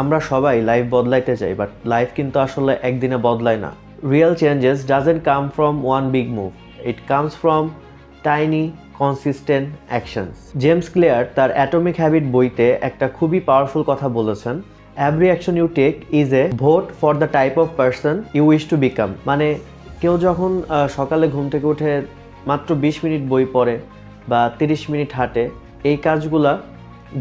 আমরা সবাই লাইফ বদলাইতে চাই বাট লাইফ কিন্তু আসলে একদিনে বদলায় না। Real changes doesn't come from one big move it comes from tiny consistent actions James Clear তার অ্যাটমিক হ্যাবিট বইতে একটা খুবই পাওয়ারফুল কথা বলেছেন every action you take is a vote for the type of person you wish to become মানে কেউ যখন সকালে ঘুম থেকে উঠে মাত্র বিশ মিনিট বই পড়ে বা তিরিশ মিনিট হাঁটে, এই কাজগুলা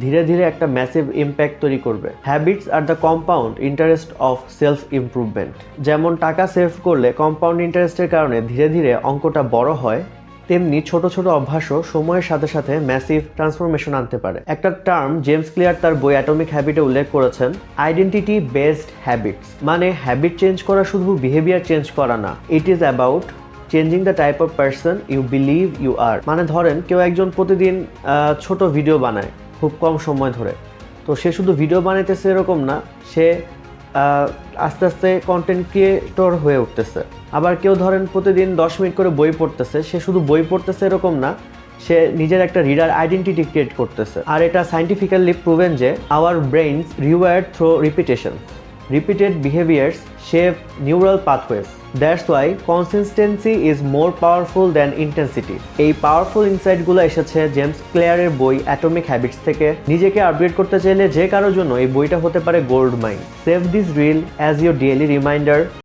ধীরে ধীরে একটা ম্যাসিভ ইম্প্যাক্ট তৈরি করবে। Habits are the compound interest of self improvement যেমন টাকা সেভ করলে কম্পাউন্ড ইন্টারেস্টের কারণে ধীরে ধীরে অঙ্কটা বড় হয়, তেমনি ছোট ছোট অভ্যাসও সময়ের সাথে সাথে ম্যাসিভ ট্রান্সফরমেশন আনতে পারে। একটা টার্ম জেমস ক্লিয়ার তার বই অ্যাটমিক হ্যাবিটে উল্লেখ করেছেন আইডেন্টিটি বেসড হ্যাবিটস মানে হ্যাবিট চেঞ্জ করা শুধু বিহেভিয়ার চেঞ্জ করা না it is about changing the type of person you believe you are মানে ধরেন কেউ একজন প্রতিদিন ছোট ভিডিও বানায় খুব কম সময় ধরে। তো সে শুধু ভিডিও বানাইতেছে এরকম না, সে আস্তে আস্তে কন্টেন্ট ক্রিয়েটর হয়ে উঠতেছে। আবার কেউ ধরেন প্রতিদিন দশ মিনিট করে বই পড়তেছে, সে শুধু বই পড়তেছে এরকম না, সে নিজের একটা রিডার আইডেন্টিটি ক্রিয়েট করতেছে। আর এটা সাইন্টিফিক্যালি প্রুভেন যে our brains reward through repetition repeated behaviors shape neural pathways. That's why consistency is more powerful than intensity এই পাওয়ারফুল ইনসাইটগুলো এসেছে জেমস ক্লেয়ারের বই অ্যাটমিক হ্যাবিটস থেকে। নিজেকে আপডেট করতে চাইলে যে কারোর জন্য এই বইটা হতে পারে gold mine save this reel as your daily reminder